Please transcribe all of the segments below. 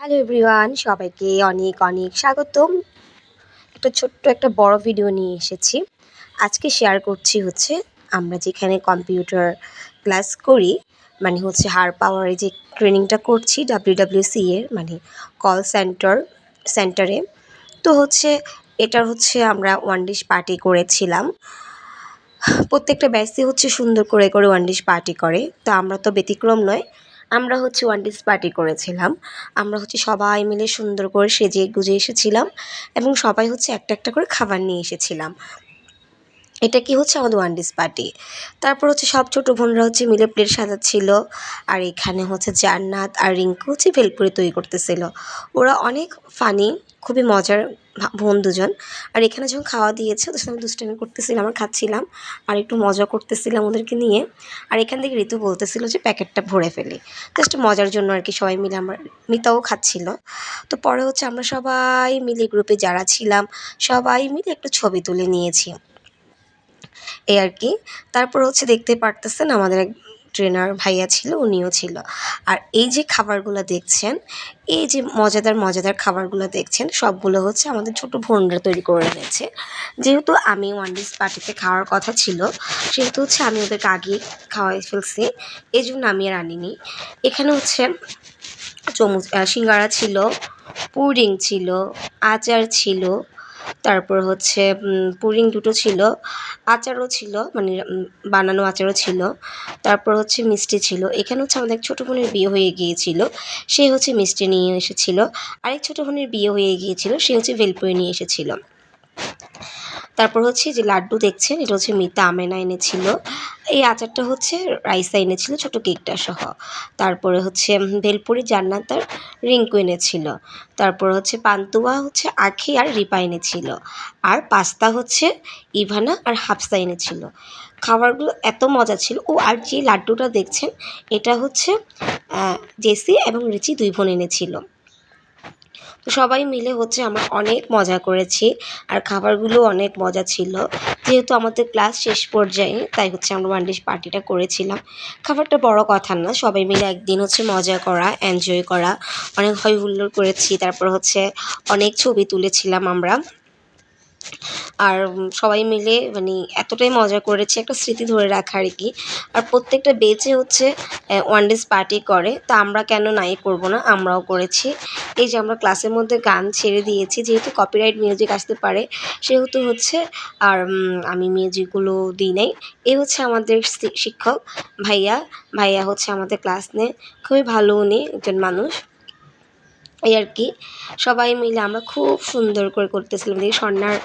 Hello everyone সবাইকে অনেক অনেক স্বাগতম। একটা ছোট্ট একটা বড় ভিডিও নিয়ে এসেছি। আজকে শেয়ার করছি হচ্ছে, আমরা যেখানে কম্পিউটার ক্লাস করি মানে হচ্ছে হার পাওয়ারে যে ট্রেনিংটা করছি ডাব্লিউডাব্লিউসি এর মানে কল সেন্টার সেন্টারে তো হচ্ছে, এটার হচ্ছে আমরা ওয়ান ডিশ পার্টি করেছিলাম। প্রত্যেকটা ব্যাচই হচ্ছে সুন্দর করে করে ওয়ান ডিশ পার্টি করে। তো আমরা তো ব্যতিক্রম নয় আমরা হচ্ছে ওয়ান ডিস পার্টি করেছিলাম। আমরা হচ্ছে সবাই মিলে সুন্দর করে সেজে গুজে এসেছিলাম এবং সবাই হচ্ছে একটা একটা করে খাবার নিয়ে এসেছিলাম। এটা কি হচ্ছে? আমাদের ওয়ান ডিস পার্টি তারপর হচ্ছে সব ছোটো বোনরা হচ্ছে মিলে প্লেট সাজাচ্ছিল। আর এখানে হচ্ছে জান্নাত আর রিঙ্কু হচ্ছে ভেলপুরি তৈরি করতেছিল। ওরা অনেক ফানি খুবই মজার বোন দুজন। আর এখানে যখন খাওয়া দিয়েছে, ওদের সঙ্গে দুষ্টামি করতেছিলাম, আর খাচ্ছিলাম। আর একটু মজা করতেছিলাম ওদেরকে নিয়ে। আর এখান থেকে ঋতু বলতেছিল যে, প্যাকেটটা ভরে ফেলি। জাস্ট মজার জন্য আর কি সবাই মিলে আমার, মিতাও খাচ্ছিল। তো পরে হচ্ছে আমরা সবাই মিলে গ্রুপে যারা ছিলাম, সবাই মিলে একটু ছবি তুলে নিয়েছি। এই আর কি। তারপর হচ্ছে দেখতে পারতেছেন আমাদের এক ট্রেনার ভাইয়া ছিল, উনিও ছিল। আর এই যে খাবারগুলো দেখছেন, এই যে মজাদার মজাদার খাবারগুলো দেখছেন, সবগুলো হচ্ছে আমাদের ছোট বোনরা তৈরি করে এনেছে। যেহেতু আমি ওয়ান ডিস পার্টিতে খাওয়ার কথা ছিল, সেহেতু হচ্ছে আমি ওদেরকে আগে খাওয়াই ফেলছি এই জন্য আমি আর আনিনি। এখানে হচ্ছে চমুচ সিঙ্গারা ছিল, পুডিং ছিল, আচার ছিল তারপর হচ্ছে পুরিং দুটো ছিল, আচারও ছিল মানে বানানো আচারও ছিল, তারপর হচ্ছে মিষ্টি ছিল। এখানে হচ্ছে আমাদের ছোটো বোনের বিয়ে হয়ে গিয়েছিল, সে হচ্ছে মিষ্টি নিয়ে এসেছিল। আরেক ছোটো বোনের বিয়ে হয়ে গিয়েছিল, সে হচ্ছে ভেলপুরি নিয়ে এসেছিল। তারপর হচ্ছে যে লাড্ডু দেখছেন, এটা হচ্ছে মিতা আমেনা এনেছিল। এই আচারটা হচ্ছে রাইসা এনেছিল, ছোট কেকটা সহ। তারপরে হচ্ছে ভেলপুরি জান্নাতার রিঙ্কু এনেছিল। তারপর হচ্ছে পান্তুয়া হচ্ছে আখি আর রিপা এনেছিল। আর পাস্তা হচ্ছে ইভানা আর হাফসা এনেছিল। খাবারগুলো এত মজা ছিল। ও, আর যে লাড্ডুটা দেখছেন, এটা হচ্ছে জেসি এবং রিচি দুই বোন এনেছিল। তো সবাই মিলে হচ্ছে আমরা অনেক মজা করেছি আর খাবারগুলো অনেক মজা ছিল। যেহেতু আমাদের ক্লাস শেষ পর্যায়ে, তাই হচ্ছে আমরা ওয়ান ডিশ পার্টিটা করেছিলাম। খাবারটা বড় কথা না, সবাই মিলে একদিন হচ্ছে মজা করা এনজয় করা। অনেক হই হুল্লোড় করেছি, তারপর হচ্ছে অনেক ছবি তুলেছিলাম আমরা। আর সবাই মিলে মানে এতটাই মজা করেছি, একটা স্মৃতি ধরে রাখা আর কি। আর প্রত্যেকটা বেচে হচ্ছে ওয়ান ডেজ পার্টি করে। তা আমরা কেন নাই করব না, আমরাও করেছি। এই যে আমরা ক্লাসের মধ্যে গান ছেড়ে দিয়েছি, যেহেতু কপিরাইট মিউজিক আসতে পারে, সেহেতু হচ্ছে, আর আমি মিউজিকগুলো দিই নাই। এ হচ্ছে আমাদের শিক্ষক ভাইয়া। ভাইয়া হচ্ছে আমাদের ক্লাস নেয় খুবই ভালো উনি, একজন মানুষ। এই আর কি। সবাই মিলে আমরা খুব সুন্দর করে করতেছিলাম। দেখি স্বর্ণার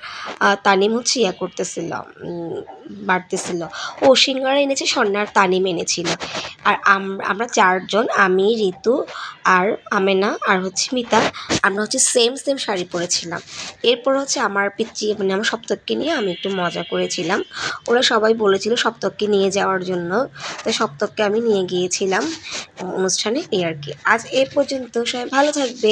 তানিম হচ্ছে ইয়া করতেছিল বাড়তেছিল। ও সিঙ্গারা এনেছে, স্বর্ণার তানিম এনেছিল। আর আমরা চারজন, আমি, ঋতু আর আমেনা আর হচ্ছে মিতা, আমরা হচ্ছে সেম সেম শাড়ি পরেছিলাম। এরপর হচ্ছে আমার পিচ্ছি মানে আমার সপ্তককে নিয়ে আমি একটু মজা করেছিলাম। ওরা সবাই বলেছিল সপ্তককে নিয়ে যাওয়ার জন্য। তাই সপ্তককে আমি নিয়ে গিয়েছিলাম। অনুষ্ঠানে এই আর কি। আজ এ পর্যন্ত সবাই ভালো থাকবে